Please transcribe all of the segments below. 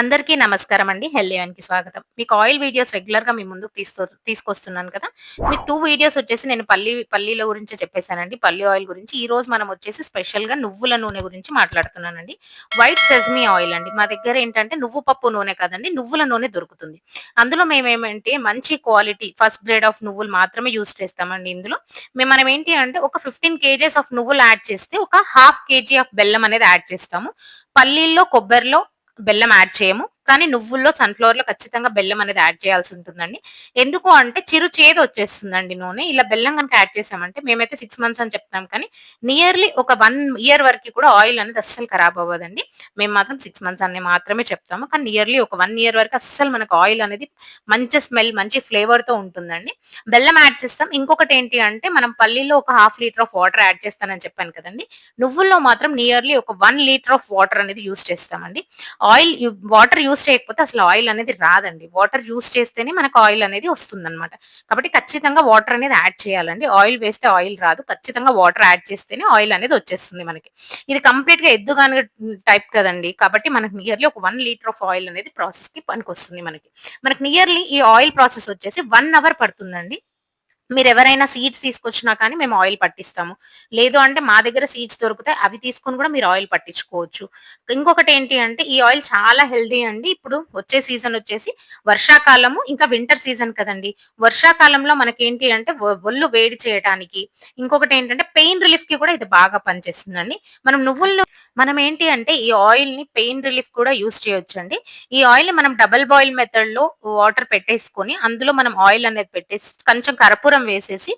అందరికీ నమస్కారం అండి. హెల్లీవన్కి స్వాగతం. మీకు ఆయిల్ వీడియోస్ రెగ్యులర్గా మీ ముందుకు తీసుకో తీసుకొస్తున్నాను కదా. మీకు టూ వీడియోస్ వచ్చేసి నేను పల్లి పల్లీల గురించి చెప్పేశానండి. పల్లి ఆయిల్ గురించి. ఈ రోజు మనం వచ్చేసి స్పెషల్గా నువ్వుల నూనె గురించి మాట్లాడుతున్నానండి. వైట్ సెజ్మీ ఆయిల్ అండి. మా దగ్గర ఏంటంటే నువ్వు పప్పు నూనె కదండి నువ్వుల నూనె దొరుకుతుంది. అందులో మేమేమంటే మంచి క్వాలిటీ ఫస్ట్ గ్రేడ్ ఆఫ్ నువ్వులు మాత్రమే యూస్ చేస్తామండి ఇందులో. మేము మనం ఏంటి అంటే ఒక ఫిఫ్టీన్ కేజీస్ ఆఫ్ నువ్వులు యాడ్ చేస్తే ఒక హాఫ్ కేజీ ఆఫ్ బెల్లం అనేది యాడ్ చేస్తాము. పల్లీల్లో కొబ్బరిలో బెల్లం యాడ్ చేయము. కానీ నువ్వుల్లో సన్ఫ్లవర్లో ఖచ్చితంగా బెల్లం అనేది యాడ్ చేయాల్సి ఉంటుందండి. ఎందుకు అంటే చిరు చేదు వచ్చేస్తుందండి నూనె. ఇలా బెల్లం కనుక యాడ్ చేసామంటే మేమైతే సిక్స్ మంత్స్ అని చెప్తాం. కానీ నియర్లీ ఒక వన్ ఇయర్ వరకు కూడా ఆయిల్ అనేది అస్సలు ఖరాబ్ అవ్వదండి. మేము మాత్రం సిక్స్ మంత్స్ అని మాత్రమే చెప్తాము. కానీ నియర్లీ ఒక వన్ ఇయర్ వరకు అస్సలు మనకు ఆయిల్ అనేది మంచి స్మెల్ మంచి ఫ్లేవర్తో ఉంటుందండి. బెల్లం యాడ్ చేస్తాం. ఇంకొకటి ఏంటి అంటే మనం పల్లీలో ఒక half litre of water add చేస్తానని చెప్పాను కదండి. నువ్వుల్లో మాత్రం నియర్లీ ఒక వన్ లీటర్ ఆఫ్ వాటర్ అనేది యూస్ చేస్తామండి. ఆయిల్ వాటర్ యూస్ చేయకపోతే అసలు ఆయిల్ అనేది రాదండి. వాటర్ యూస్ చేస్తేనే మనకు ఆయిల్ అనేది వస్తుంది అనమాట కాబట్టి ఖచ్చితంగా వాటర్ అనేది యాడ్ చేయాలండి. ఆయిల్ వేస్తే ఆయిల్ రాదు. ఖచ్చితంగా వాటర్ యాడ్ చేస్తేనే ఆయిల్ అనేది వచ్చేస్తుంది మనకి. ఇది కంప్లీట్గా ఎద్దుగాని టైప్ కదండి. కాబట్టి మనకి నియర్లీ ఒక వన్ లీటర్ ఆఫ్ ఆయిల్ అనేది ప్రాసెస్కి పనికి వస్తుంది మనకి. మనకి నియర్లీ ఈ ఆయిల్ ప్రాసెస్ వచ్చేసి వన్ అవర్ పడుతుందండి. మీరు ఎవరైనా సీడ్స్ తీసుకొచ్చినా కానీ మేము ఆయిల్ పట్టిస్తాము. లేదు అంటే మా దగ్గర సీడ్స్ దొరుకుతాయి అవి తీసుకుని కూడా మీరు ఆయిల్ పట్టించుకోవచ్చు. ఇంకొకటి ఏంటి అంటే ఈ ఆయిల్ చాలా హెల్దీ అండి. ఇప్పుడు వచ్చే సీజన్ వచ్చేసి వర్షాకాలము ఇంకా వింటర్ సీజన్ కదండి. వర్షాకాలంలో మనకి ఏంటి అంటే ఒళ్ళు వేడి చేయడానికి ఇంకొకటి ఏంటంటే పెయిన్ రిలీఫ్కి కూడా ఇది బాగా పనిచేస్తుందండి. మనం నువ్వులను మనం ఏంటి అంటే ఈ ఆయిల్ని పెయిన్ రిలీఫ్ కూడా యూస్ చేయొచ్చు అండి ఈ ఆయిల్ని మనం డబుల్ బాయిల్ మెథడ్లో వాటర్ పెట్టేసుకొని అందులో మనం ఆయిల్ అనేది పెట్టేసి కొంచెం కర్పూర వేసేసి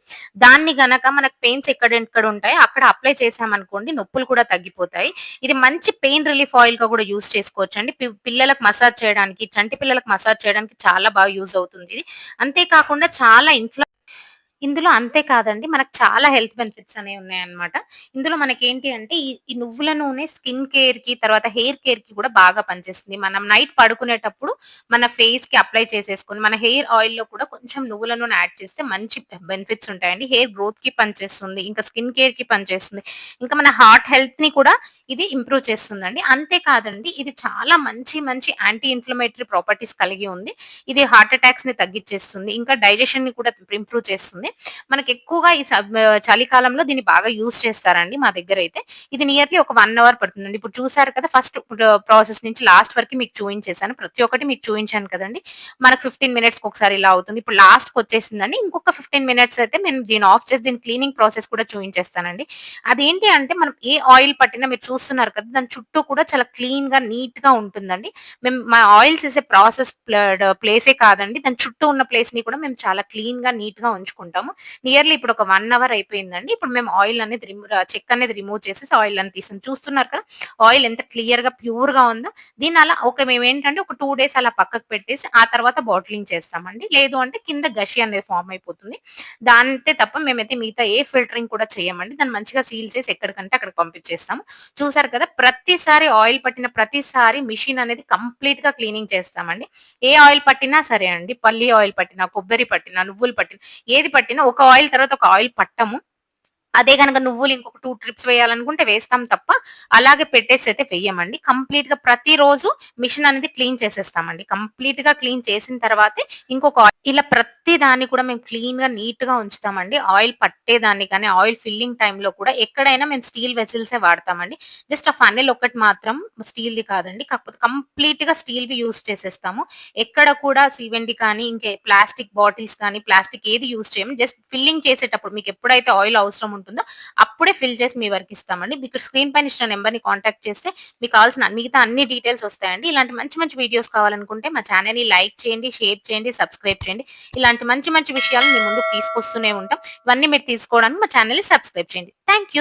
దాన్ని గనక మనకు పెయిన్స్ ఎక్కడ ఎక్కడ ఉంటాయో అక్కడ అప్లై చేసామనుకోండి నొప్పులు కూడా తగ్గిపోతాయి. ఇది మంచి పెయిన్ రిలీఫ్ ఆయిల్గా కూడా యూస్ చేసుకోవచ్చు అండి పిల్లలకు మసాజ్ చేయడానికి చంటి పిల్లలకు మసాజ్ చేయడానికి చాలా బాగా యూజ్ అవుతుంది ఇది. అంతేకాకుండా చాలా ఇంట్లో ఇందులో అంతే కాదండి. మనకు చాలా హెల్త్ బెనిఫిట్స్ అనేవి ఉన్నాయన్నమాట. ఇందులో మనకి ఏంటి అంటే ఈ నువ్వుల నూనె స్కిన్ కేర్కి తర్వాత హెయిర్ కేర్కి కూడా బాగా పనిచేస్తుంది. మనం నైట్ పడుకునేటప్పుడు మన ఫేస్కి అప్లై చేసేసుకొని మన హెయిర్ ఆయిల్లో కూడా కొంచెం నువ్వుల నూనె యాడ్ చేస్తే మంచి బెనిఫిట్స్ ఉంటాయండి. హెయిర్ గ్రోత్కి పనిచేస్తుంది ఇంకా స్కిన్ కేర్కి పనిచేస్తుంది. ఇంకా మన హార్ట్ హెల్త్ని కూడా ఇది ఇంప్రూవ్ చేస్తుందండి. అంతేకాదండి ఇది చాలా మంచి మంచి యాంటీ ఇన్ఫ్లమేటరీ ప్రాపర్టీస్ కలిగి ఉంది. ఇది హార్ట్ అటాక్స్ని తగ్గించేస్తుంది ఇంకా డైజెషన్ని కూడా ఇంప్రూవ్ చేస్తుంది. మనకి ఎక్కువగా ఈ చలికాలంలో దీన్ని బాగా యూస్ చేస్తారండి మా దగ్గర అయితే ఇది నియర్లీ ఒక వన్ అవర్ పడుతుందండి. ఇప్పుడు చూసారు కదా ఫస్ట్ ప్రాసెస్ నుంచి లాస్ట్ వరకు మీకు చూపించేసాను ప్రతి ఒక్కటి మీకు చూపించాను కదండి. మనకు ఫిఫ్టీన్ మినిట్స్ ఒకసారి ఇలా అవుతుంది. ఇప్పుడు లాస్ట్కి వచ్చేసిందండి. ఇంకొక ఫిఫ్టీన్ మినిట్స్ అయితే మేము దీన్ని ఆఫ్ చేసి దీని క్లీనింగ్ ప్రాసెస్ కూడా చూపించేస్తానండి అదేంటి అంటే మనం ఏ ఆయిల్ పట్టినా మీరు చూస్తున్నారు కదా దాని చుట్టూ కూడా చాలా క్లీన్గా నీట్గా ఉంటుందండి. మేము మా ఆయిల్స్ వేసే ప్రాసెస్ ప్లేసే కాదండి. దాని చుట్టూ ఉన్న ప్లేస్ని కూడా మేము చాలా క్లీన్గా నీట్ ఉంటాము నియర్లీ ఇప్పుడు ఒక వన్ అవర్ అయిపోయిందండి. ఇప్పుడు మేము ఆయిల్ అనేది రిమూవ్ చెక్ అనేది రిమూవ్ చేసేసి ఆయిల్ అని తీసాం. చూస్తున్నారు కదా ఆయిల్ ఎంత క్లియర్గా ప్యూర్గా ఉందో. దీని అలా ఒక మేము ఏంటంటే ఒక టూ డేస్ అలా పక్కకు పెట్టేసి ఆ తర్వాత బాటిలింగ్ చేస్తామండి. లేదు అంటే కింద గషి అనేది ఫామ్ అయిపోతుంది. దాంతే తప్ప మేమైతే మిగతా ఏ ఫిల్టరింగ్ కూడా చేయమండి. దాన్ని మంచిగా సీల్ చేసి ఎక్కడికంటే అక్కడ పంపించేస్తాము. చూసారు కదా ప్రతిసారి ఆయిల్ పట్టిన ప్రతిసారి మిషన్ అనేది కంప్లీట్గా క్లీనింగ్ చేస్తామండి. ఏ ఆయిల్ పట్టినా సరే అండి పల్లి ఆయిల్ పట్టినా కొబ్బరి పట్టినా నువ్వులు పట్టినా ఏది పట్టినా ఒక ఆయిల్ తర్వాత ఒక ఆయిల్ పట్టము. అదే కనుక నువ్వులు ఇంకొక టూ ట్రిప్స్ వేయాలనుకుంటే వేస్తాం తప్ప అలాగే పెట్టేసి అయితే వేయమండి. కంప్లీట్గా ప్రతిరోజు మిషన్ అనేది క్లీన్ చేసేస్తామండి. కంప్లీట్గా క్లీన్ చేసిన తర్వాతే ఇంకొక ఇలా ప్రతి దాన్ని కూడా మేము క్లీన్గా నీట్గా ఉంచుతామండి. ఆయిల్ పట్టేదాన్ని కానీ ఆయిల్ ఫిల్లింగ్ టైంలో కూడా ఎక్కడైనా మేము స్టీల్ వెసిల్సే వాడతామండి. జస్ట్ ఆ ఫన్నెల్ ఒకటి మాత్రం స్టీల్ది కాదండి. కాకపోతే కంప్లీట్గా స్టీల్ వి యూస్ చేసేస్తాము. ఎక్కడ కూడా సివెండి కానీ ఇంకే ప్లాస్టిక్ బాటిల్స్ కానీ ప్లాస్టిక్ ఏది యూస్ చేయము. జస్ట్ ఫిల్లింగ్ చేసేటప్పుడు మీకు ఎప్పుడైతే ఆయిల్ అవసరం ఉంటుందో అప్పుడే ఫిల్ చేసి మీ వరకు ఇస్తామండి. మీకు స్క్రీన్ పైన ఇచ్చిన నెంబర్ని కాంటాక్ట్ చేస్తే మీకు కావాల్సిన మిగతా అన్ని డీటెయిల్స్ వస్తాయండి. ఇలాంటి మంచి మంచి వీడియోస్ కావాలనుకుంటే మా ఛానల్ని లైక్ చేయండి షేర్ చేయండి సబ్స్క్రైబ్ చేయండి. ఇలాంటి మంచి మంచి విషయాలు మీ ముందుకు తీసుకొస్తూనే ఉంటాం. ఇవన్నీ మీరు తీసుకోవడానికి మా ఛానల్ని సబ్స్క్రైబ్ చేయండి. థ్యాంక్